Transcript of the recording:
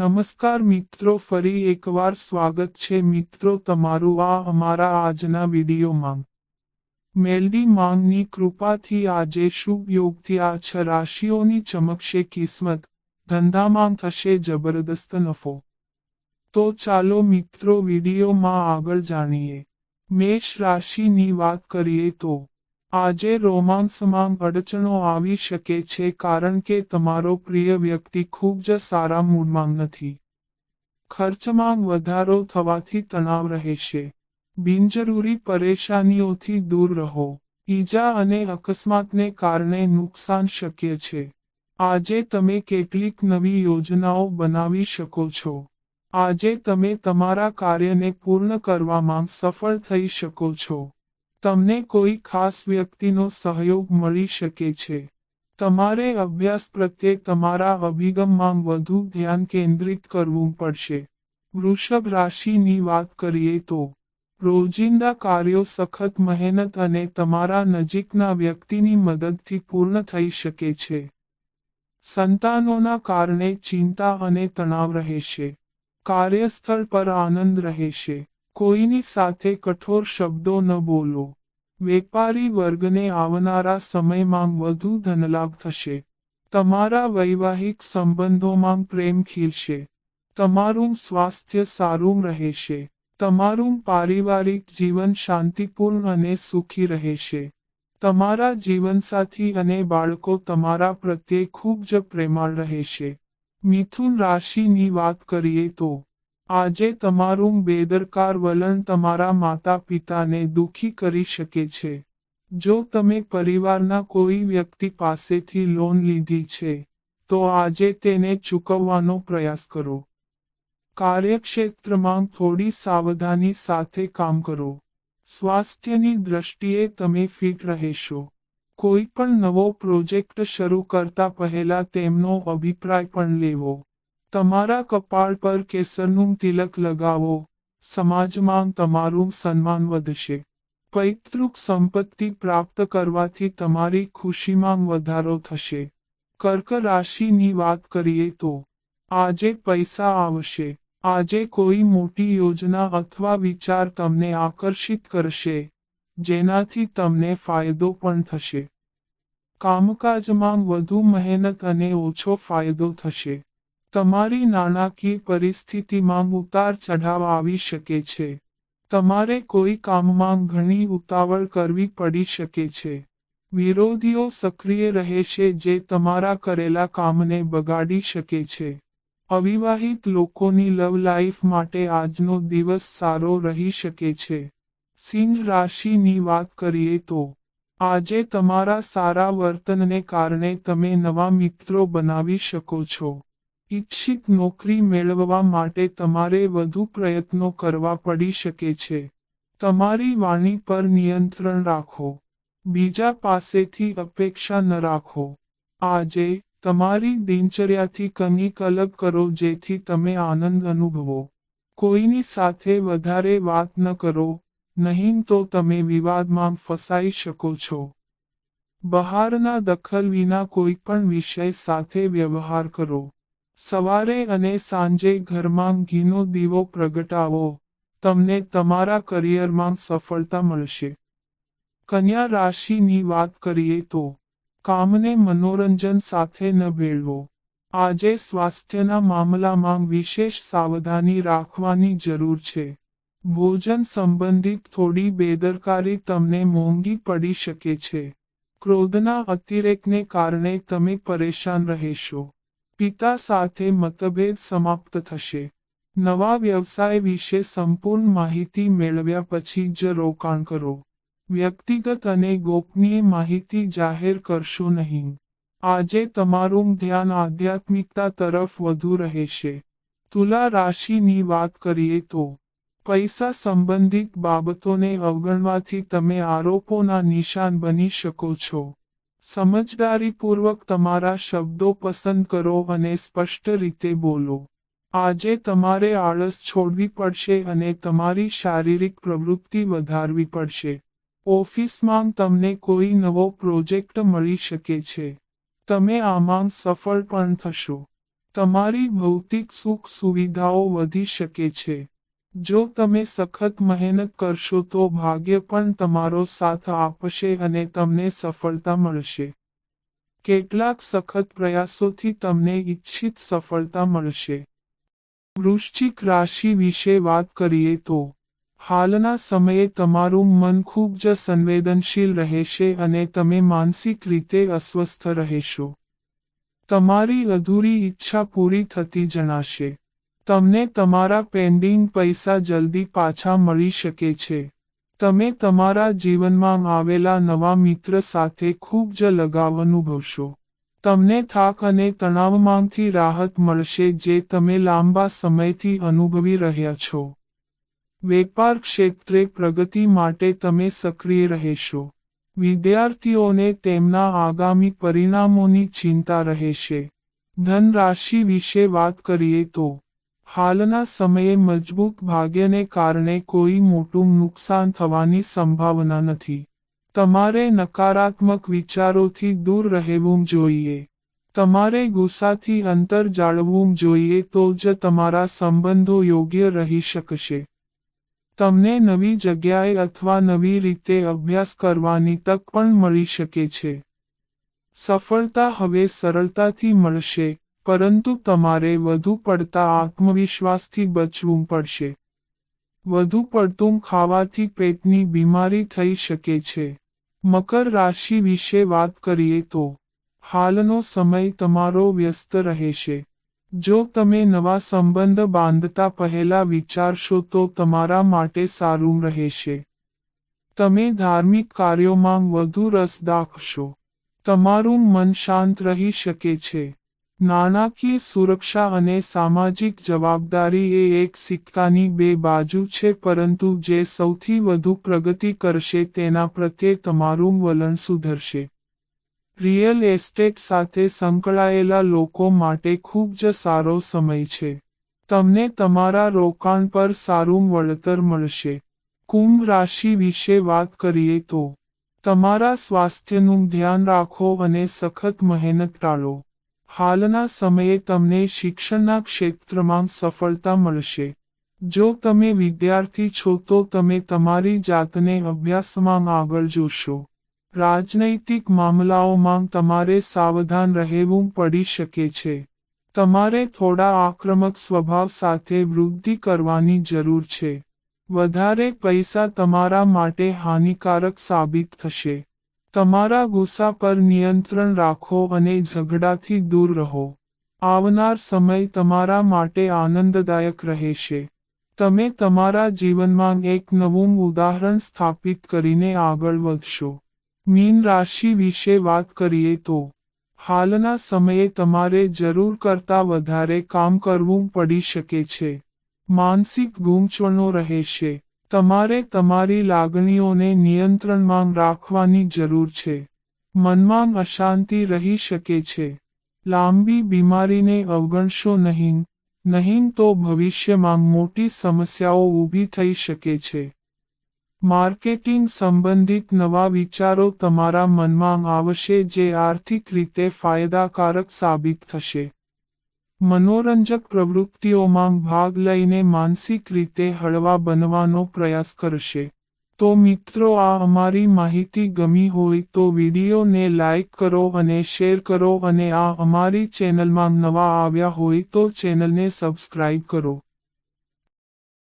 નમસ્કાર મિત્રો, ફરી એકવાર સ્વાગત છે મિત્રો તમારું આ અમારા આજના વિડીયોમાં. મેલડી માંગની કૃપાથી આજે શુભ યોગથી આ છ રાશિઓની ચમકશે કિસ્મત. ધંધામાં થશે જબરદસ્ત નફો. તો ચાલો મિત્રો વિડીયોમાં આગળ જાણીએ. મેષ રાશિની વાત કરીએ તો આજે રોમાંસમાં અડચણો આવી શકે છે કારણ કે તમારો પ્રિય વ્યક્તિ ખૂબ જ સારા મૂડમાં નથી. ખર્ચમાં વધારો થવાથી તણાવ રહેશે. બિનજરૂરી પરેશાનીઓથી દૂર રહો. ઈજા અને અકસ્માતને કારણે નુકસાન શક્ય છે. આજે તમે કેટલીક નવી યોજનાઓ બનાવી શકો છો. આજે તમે તમારા કાર્યને પૂર્ણ કરવામાં સફળ થઈ શકો છો. તમને કોઈ ખાસ વ્યક્તિનો સહયોગ મળી શકે છે. તમારે અભ્યાસ પ્રત્યે તમારા અભિગમમાં વધુ ધ્યાન કેન્દ્રિત કરવું પડશે. વૃષભ રાશિની વાત કરીએ તો, રોજિંદા કાર્યો સખત મહેનત અને તમારા નજીકના વ્યક્તિની મદદથી પૂર્ણ થઈ શકે છે. સંતાનોના કારણે ચિંતા અને તણાવ રહેશે. કાર્યસ્થળ પર આનંદ રહેશે. કોઈની સાથે કઠોર શબ્દો ન બોલો. વેપારી વર્ગને આવનારા સમયમાં વધુ ધનલાભ થશે. તમારા વૈવાહિક સંબંધોમાં પ્રેમ ખીલશે. તમારું સ્વાસ્થ્ય સારું રહેશે. તમારું પારિવારિક જીવન શાંતિપૂર્ણ અને સુખી રહેશે. તમારા જીવનસાથી અને બાળકો તમારા પ્રત્યે ખૂબ જ પ્રેમાળ રહેશે. મિથુન રાશિની વાત કરીએ તો આજે તમારું બેદરકાર વલણ તમારા માતા પિતાને દુઃખી કરી શકે છે. જો તમે પરિવારના કોઈ વ્યક્તિ પાસેથી લોન લીધી છે, તો આજે તેને ચૂકવવાનો પ્રયાસ કરો. કાર્યક્ષેત્રમાં થોડી સાવધાની સાથે કામ કરો. સ્વાસ્થ્યની દ્રષ્ટિએ તમે ફિટ રહેશો. કોઈ પણ નવો પ્રોજેક્ટ શરૂ કરતા પહેલા તેમનો અભિપ્રાય પણ લેવો. તમારા કપાળ પર કેસરનું તિલક લગાવો. સમાજમાં તમારું સન્માન વધશે. પૈતૃક સંપત્તિ પ્રાપ્ત કરવાથી તમારી ખુશીમાં વધારો થશે. કર્ક રાશિની વાત કરીએ તો, આજે પૈસા આવશે. આજે કોઈ મોટી યોજના અથવા વિચાર તમને આકર્ષિત કરશે, જેનાથી તમને ફાયદો પણ થશે. કામકાજમાં વધુ મહેનત અને ઓછો ફાયદો થશે. તમારી નાણાકીય પરિસ્થિતિમાં ઉતાર ચઢાવ આવી શકે છે. તમારે કોઈ કામમાં ઘણી ઉતાવળ કરવી પડી શકે છે. વિરોધીઓ સક્રિય રહેશે જે તમારા કરેલા કામને બગાડી શકે છે. અવિવાહિત લોકોની લવ લાઈફ માટે આજનો દિવસ સારો રહી શકે છે. સિંહ રાશિની વાત કરીએ તો, આજે તમારા સારા વર્તનને કારણે તમે નવા મિત્રો બનાવી શકો છો. ઈચ્છિત નોકરી મેળવવા માટે તમારે વધુ પ્રયત્નો કરવા પડી શકે છે. તમારી વાણી પર નિયંત્રણ રાખો. બીજા પાસેથી અપેક્ષા ન રાખો. આજે તમારી દિનચર્યાથી કંઈક અલગ કરો જેથી તમે આનંદ અનુભવો. કોઈની સાથે વધારે વાત ન કરો, નહીં તો તમે વિવાદમાં ફસાઈ શકો છો. બહારના દખલ વિના કોઈ પણ વિષય સાથે વ્યવહાર કરો. સવારે અને સાંજે ઘરમાં ઘીનો દીવો પ્રગટાવો. તમને તમારા કરિયરમાં સફળતા મળશે. કન્યા રાશિની વાત કરીએ તો, કામને મનોરંજન સાથે ન ભેળવો. આજે સ્વાસ્થ્યના મામલામાં વિશેષ સાવધાની રાખવાની જરૂર છે. ભોજન સંબંધિત થોડી બેદરકારી તમને મોંઘી પડી શકે છે. ક્રોધના અતિરેકને કારણે તમે પરેશાન રહેશો. પિતા સાથે મતભેદ સમાપ્ત થશે. નવા વ્યવસાય વિશે સંપૂર્ણ માહિતી મેળવ્યા પછી જ રોકાણ કરો. વ્યક્તિગત અને ગોપનીય માહિતી જાહેર કરશો નહીં. આજે તમારું ધ્યાન આધ્યાત્મિકતા તરફ વધુ રહેશે. તુલા રાશિની વાત કરીએ તો, પૈસા સંબંધિત બાબતોને અવગણવાથી તમે આરોપોના નિશાન બની શકો છો. સમજદારીપૂર્વક તમારા શબ્દો પસંદ કરો અને સ્પષ્ટ રીતે બોલો. આજે તમારે આળસ છોડવી પડશે અને તમારી શારીરિક પ્રવૃત્તિ વધારવી પડશે. ઓફિસમાં તમને કોઈ નવો પ્રોજેક્ટ મળી શકે છે. તમે આમાં સફળ પણ થશો. તમારી ભૌતિક સુખ સુવિધાઓ વધી શકે છે. જો તમે સખત મહેનત કરશો તો ભાગ્ય પણ તમારો સાથ આપશે અને તમને સફળતા મળશે. કેટલાક સખત પ્રયાસોથી તમને ઈચ્છિત સફળતા મળશે. વૃશ્ચિક રાશિ વિશે વાત કરીએ તો, હાલના સમયે તમારું મન ખૂબ જ સંવેદનશીલ રહેશે અને તમે માનસિક રીતે અસ્વસ્થ રહેશો. તમારી અધૂરી ઈચ્છા પૂરી થતી જણાશે. તમને તમારા પેન્ડિંગ પૈસા જલ્દી પાછા મળી શકે છે. તમે તમારા જીવનમાં આવેલા નવા મિત્ર સાથે ખૂબ જ લગાવ અનુભવશો. તમને થાક અને તણાવમાંથી રાહત મળશે જે તમે લાંબા સમયથી અનુભવી રહ્યા છો. વેપાર ક્ષેત્રે પ્રગતિ માટે તમે સક્રિય રહેશો. વિદ્યાર્થીઓને તેમના આગામી પરિણામોની ચિંતા રહેશે. ધન રાશિ વિશે વાત કરીએ તો હાલના સમયે મજબૂત ભાગ્યને કારણે કોઈ મોટું નુકસાન થવાની સંભાવના નથી. તમારે નકારાત્મક વિચારોથી દૂર રહેવું જોઈએ. તમારે ગુસ્સાથી અંતર જાળવવું જોઈએ તો જ તમારા સંબંધો યોગ્ય રહી શકશે. તમને નવી જગ્યાએ અથવા નવી રીતે અભ્યાસ કરવાની તક પણ મળી શકે છે. સફળતા હવે સરળતાથી મળશે. પરંતુ તમારે વધુ પડતા આત્મવિશ્વાસથી બચવું પડશે. વધુ પડતું ખાવાથી પેટની બીમારી થઈ શકે છે. મકર રાશિ વિશે વાત કરીએ તો, હાલનો સમય તમારો વ્યસ્ત રહેશે. જો તમે નવા સંબંધ બાંધતા પહેલા વિચારશો તો તમારા માટે સારું રહેશે. તમે ધાર્મિક કાર્યોમાં વધુ રસ દાખશો તમારું મન શાંત રહી શકે છે. નાણાકીય સુરક્ષા અને સામાજિક જવાબદારી એ એક સિક્કાની બે બાજુ છે, પરંતુ જે સૌથી વધુ પ્રગતિ કરશે તેના પ્રત્યે તમારું વલણ સુધરશે. રિયલ એસ્ટેટ સાથે સંકળાયેલા લોકો માટે ખૂબ જ સારો સમય છે. તમને તમારા રોકાણ પર સારું વળતર મળશે. કુંભ રાશિ વિશે વાત કરીએ તો, તમારા સ્વાસ્થ્યનું ધ્યાન રાખો અને સખત મહેનત ટાળો. હાલના સમયે તમને શિક્ષણના ક્ષેત્રમાં સફળતા મળશે. જો તમે વિદ્યાર્થી છો તો તમે તમારી જાતને અભ્યાસમાં આગળ જોશો. રાજનૈતિક મામલાઓમાં તમારે સાવધાન રહેવું પડી શકે છે. તમારે થોડા આક્રમક સ્વભાવ સાથે વૃદ્ધિ કરવાની જરૂર છે. વધારે પૈસા તમારા માટે હાનિકારક સાબિત થશે. તમારા ગુસ્સા પર નિયંત્રણ રાખો અને ઝઘડાથી દૂર રહો. આવનાર સમય તમારા માટે આનંદદાયક રહેશે. તમે તમારા જીવનમાં એક નવું ઉદાહરણ સ્થાપિત કરીને આગળ વધશો. મીન રાશિ વિશે વાત કરીએ તો, હાલના સમયે તમારે જરૂર કરતાં વધારે કામ કરવું પડી શકે છે. માનસિક ગૂંચવણો રહેશે. તમારે તમારી લાગણીઓને નિયંત્રણમાં રાખવાની જરૂર છે. મનમાં અશાંતિ રહી શકે છે. લાંબી બીમારીને અવગણશો નહીં. નહીં તો ભવિષ્યમાં મોટી સમસ્યાઓ ઊભી થઈ શકે છે. માર્કેટિંગ સંબંધિત નવા વિચારો તમારા મનમાં આવશે જે આર્થિક રીતે ફાયદાકારક સાબિત થશે. મનોરંજક પ્રવૃત્તિઓમાં ભાગ લઈને માનસિક રીતે હળવા બનવાનો પ્રયાસ કરશે. તો મિત્રો, આ અમારી માહિતી ગમી હોય તો વિડીયોને લાઇક કરો અને શેર કરો અને આ અમારી ચેનલમાં નવા આવ્યા હોય તો ચેનલને સબસ્ક્રાઇબ કરો.